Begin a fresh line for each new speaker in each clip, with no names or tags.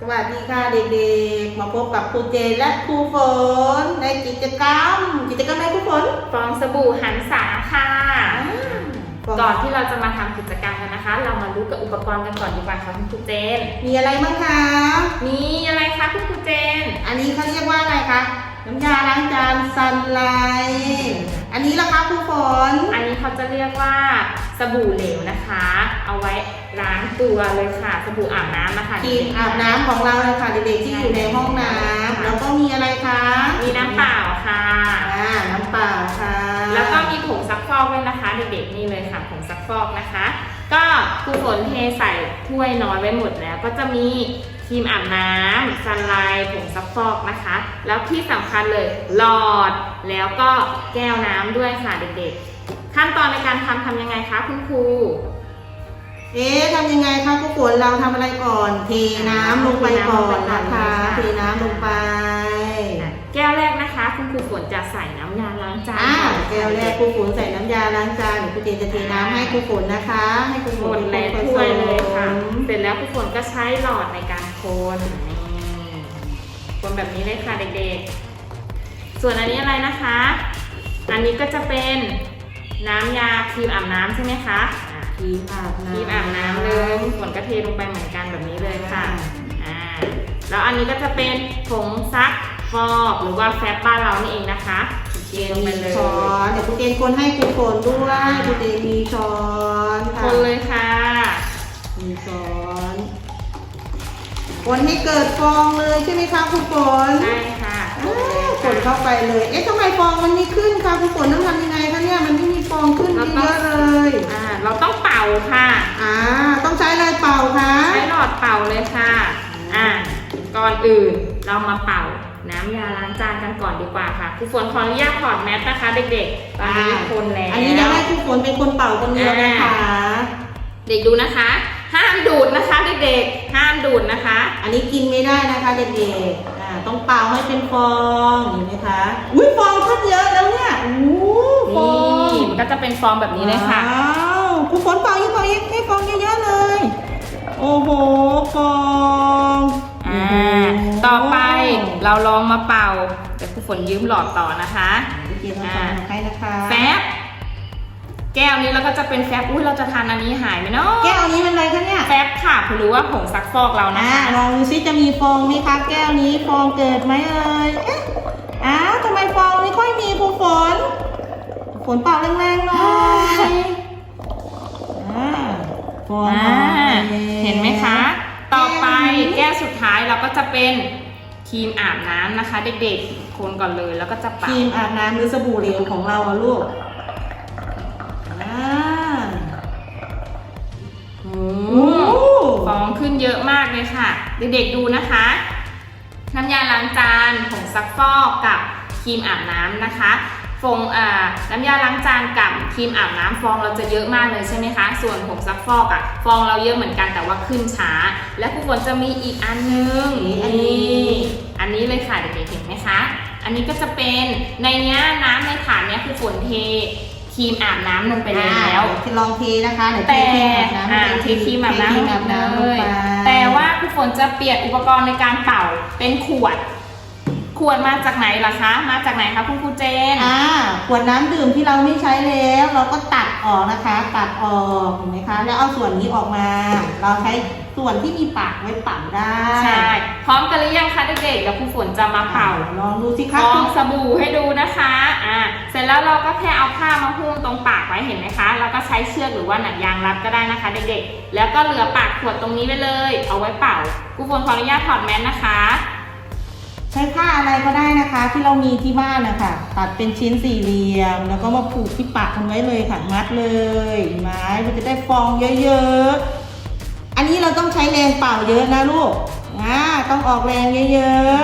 สวัสดีค่ะเด็กๆ มาพบกับครูเจนและครูฝนในกิจกรรม กิจกรรมอะไรครูฝน
ฟองสบู่หันษาค่ะ
ก่
ก่
อ
อนนที่เราจะมาทำกิจกรรมกันนะคะ เรามารู้กับอุปกรณ์กันก่อนดีกว่าค่ะคุณครูเจน
มีอะไรบ้างคะ
มีอะไรคะคุณครูเจน
อันนี้เขาเรียกว่าอะไรคะ น้ำยาล้างจานซันไลท์ อันนี้ล่ะคะครูฝน
อันนี้เขาจะเรียกว่าสบู่เหลวนะคะ เอาไว้ล้างตัวเลยค่ะ สบู่อาบน้ำนะคะ
ครีมอาบน้ำของเราเลยค่ะเด็กๆที่อยู่ในห้องน้ำแล้วก็มีอะไรคะ
มีน้ำเปล่าค่ะ
อ่าน้ำเปล่าค่ะ
แล้วก็มีผงซักฟอกด้วยนะคะเด็กๆนี่เลยค่ะผงซักฟอกนะคะ ก็ครูฝนเทใส่ถ้วยน้อยไว้หมดแล้ว ก็จะมี ครีมอาบน้ำซันไลท์ผงซักฟอกนะคะ แล้วที่สำคัญเลยหลอดแล้วก็แก้วน้ำด้วยค่ะเด็กๆ ขั้นตอนในการทำทำยังไงคะคุณครู
เอ๊ะทำยังไงคะครูฝนเราทำอะไรก่อน เทน้ำลงไปก่อนนะคะเทน้ำลงไป
แก้วแรกนะคะ คุณครูฝนจะใส่น้ำยาล้างจาน
อ่า
ก่อน
แก้วแรกครูฝนใส่น้ำยาล้างจานเดี๋ยวครูเจนจะเทน้ำให้ครูฝนนะคะ ให้ครูฝ
คน
น
ใน
เป็นน
ถ้วยเลยค่ะ
ผสม
เสร็จแล้วครูฝนก็ใช้หลอดในการคนนี่คนแบบนี้เลยค่ะเด็กๆ ส่วนอันนี้อะไรนะคะ อันนี้ก็จะเป็นน้ำยาครีมอาบน้ำใช่ไหมคะอะ
ครีมอาบ
ค
น้ำ
รีมอาบน้ำเลยครูฝนก็เทลงไปเหมือนกันแบบนี้เลยค่ะ อ่าแล้วอันนี้ก็จะเป็นผงซักฟ อกหรือว่าแฟบบ้านเรานี่เองนะคะเทลงไป
มี
เลย
ช้อนเดี๋ยวครูเจนคนให้ครูฝนด้วยครูเจนมีช้อนค่ะ
คนเลยค่ะ
มีช้อนคนให้เกิดฟองเลยใช่ไหมคะครูฝน
ใช่ค่ะ
อ่าคนเข้าไปเลย เอ๊ะทำไมฟองมันไม่ขึ้นคะครูฝนต้องทำยังไงคะเนี่ยมันไม่มีฟองขึ้นเยอะเลย
อ่าเราต้องเป่าค่ะ
อ่าต้องใช้อะไรเป่าคะ
ใช้หลอดเป่าเลยค่ะอ่าก่อนอื่นเรามาเป่าน้ำยาล้างจานกันก่อนดีกว่าค่ะครูฝนขออนุญาตถอดแมสนะคะเด็กๆตอนนี้คนแล้ว
อันนี้จะให้ครูฝนเป็นคนเป่าคนเดียวนะคะ
เด็กดูนะคะ ห้ามดูดนะคะเด็กๆห้ามดูดนะคะ
อันนี้กินไม่ได้นะคะเด็กๆอ่าต้องเป่าให้เป็นฟองเห็นไหมคะอุ้ยฟองขึ้นเยอะแล้วเนี่ยอู้ฟอ
นี่
ง
มันก็จะเป็นฟองแบบนี้เลยค่ะ
ว้าวครูฝนเป่าอีกเป่าอีกให้ฟองเยอะๆเลย โอ้โหฟอง
อ่าต่อไป เราลองมาเป่า แต่ครูฝนยืมหลอดต่อนะคะ
เกียรติมาให้นะคะ
แฟบแก้วนี้เราก็จะเป็นแฟบอุ้ยเราจะทานอันนี้หายไหมเนาะ
แก้วนี้มันอะไรคะเนี่ย
แฟบค่ะหรือว่าผงซักฟอกเรานะ
อ่า
คะ
ลองดูซิจะมีฟองไหมคะ แก้วนี้ฟองเกิดไหมเอ่ยเอ๊ะอ้าวทำไมฟองไม่ค่อยมีครูฝนฝนเป่าแรงๆหน่อยอ่าฟอง
อ่า
มาแล้ว
เห็นไหมคะ ต่อไปแก้วสุดท้ายเราก็จะเป็น ครีมอาบน้ำนะคะ เด็กๆคนก่อนเลยแล้วก็จะ
ค
เป่า
รีมอาบน้ำหรือสบู่เหลวของเราอะลูกอ่า
โอ้
โอ้
ฟองขึ้นเยอะมากเลยค่ะ เด็กๆดูนะคะ น้ำยาล้างจานผงซักฟอกกับครีมอาบน้ำนะคะฟอ งอ่าน้ำยาล้างจานกับครีมอาบน้ำฟองเราจะเยอะมากเลยใช่ไหมคะ ส่วนผงซักฟอกอะฟองเราเยอะเหมือนกันแต่ว่าขึ้นช้า และผู้ฝนจะมีอีกอันนึง
นี่อันนี้
อันนี้เลยค่ะเด็กๆเห็นไหมคะ อันนี้ก็จะเป็นในเนี้ยน้ำในถาดเนี้ยคือฝนเทครีมอาบน้ำลงไปแล้ว
อ่าลองเทนะคะเดี๋ยวเท
แต่
ครีมอาบน้ำ
อ่า
ลง
เท
ไป
ครีมอาบน้ำ
เทครีมอาบน้ำลง
เลย
ไป
แต่ว่าคุณฝนจะเปลี่ยนอุปกรณ์ในการเป่าเป็นขวด ขวดมาจากไหนล่ะคะ มาจากไหนคะคุณครูเจน
อ่าขวดน้ำดื่มที่เราไม่ใช้แล้ว เราก็ตัดออกนะคะ ตัดออกเห็นไหมคะ แล้วเอาส่วนนี้ออกมา เราใช้ส่วนที่มีปากไว้ปั่นได้
ใช่ พร้อมกันหรือยังคะเด็กๆเดี๋ยวคุณฝนจะมาเป่า
ลองดูสิ
ฟ
คะ
องสบู่ให้ดูนะคะ อ่า เสร็จแล้วเราก็แค่เอาผ้ามาหุ้มตรงปากไว้เห็นไหมคะ แล้วก็ใช้เชือกหรือว่าหนังยางรัดก็ได้นะคะ เด็กๆ แล้วก็เหลือปากขวดตรงนี้ไว้เลย เอาไว้เป่าครูฝนขออนุญาตถอดแมสนะคะ
ใช้ผ้าอะไรก็ได้นะคะ ที่เรามีที่บ้านนะคะตัดเป็นชิ้นสี่เหลี่ยม แล้วก็มาผูกที่ปากมันไว้เลยค่ะมัดเลยไม้มันจะได้ฟองเยอะๆ อันนี้เราต้องใช้แรงเป่าเยอะนะลูกอ่าต้องออกแรงเยอะ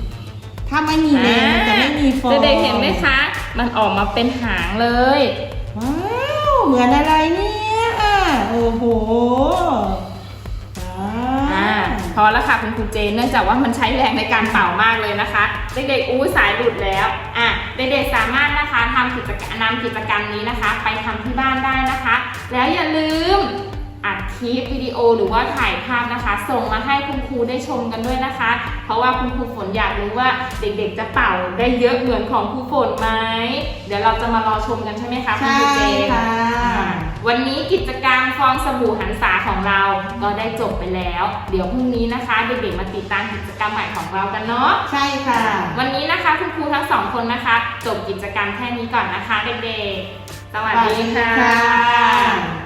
ๆ ถ้าไม่มีแรงมันจะไม่มีฟอง
เด็กๆเห็นไหมคะ มันออกมาเป็นหางเลย
ว้าวเหมือนอะไรเนี่ยโอ้โหว้า
อ่าว พอแล้วค่ะคุณครูเจนเนื่องจากว่ามันใช้แรงในการเป่ามากเลยนะคะ เด็กๆอู้สายหลุดแล้วอะเด็กๆสามารถนะคะทำกิจกรรมนำกิจกรรมนี้นะคะ ไปทำที่บ้านได้นะคะ แล้วอย่าลืมอัดคลิปวิดีโอหรือว่าถ่ายภาพนะคะ ส่งมาให้คุณครูได้ชมกันด้วยนะคะ เพราะว่าคุณครูฝนอยากรู้ว่าเด็กๆจะเป่าได้เยอะเหมือนของครูฝนไหมเดี๋ยวเราจะมารอชมกันใช่ไหมคะคุณครูเจน
ค่ะ
วันนี้กิจกรรมฟองสบู่หันษาของเราก็ได้จบไปแล้ว เดี๋ยวพรุ่งนี้นะคะเด็กๆมาติดตามกิจกรรมใหม่ของเรากันเนาะ
ใช่ค่ะ
วันนี้นะคะคุณครูทั้งสองคนนะคะ จบกิจกรรมแค่นี้ก่อนนะคะเด็กๆสวัสดีค่ะ
สวัสดีค่ะ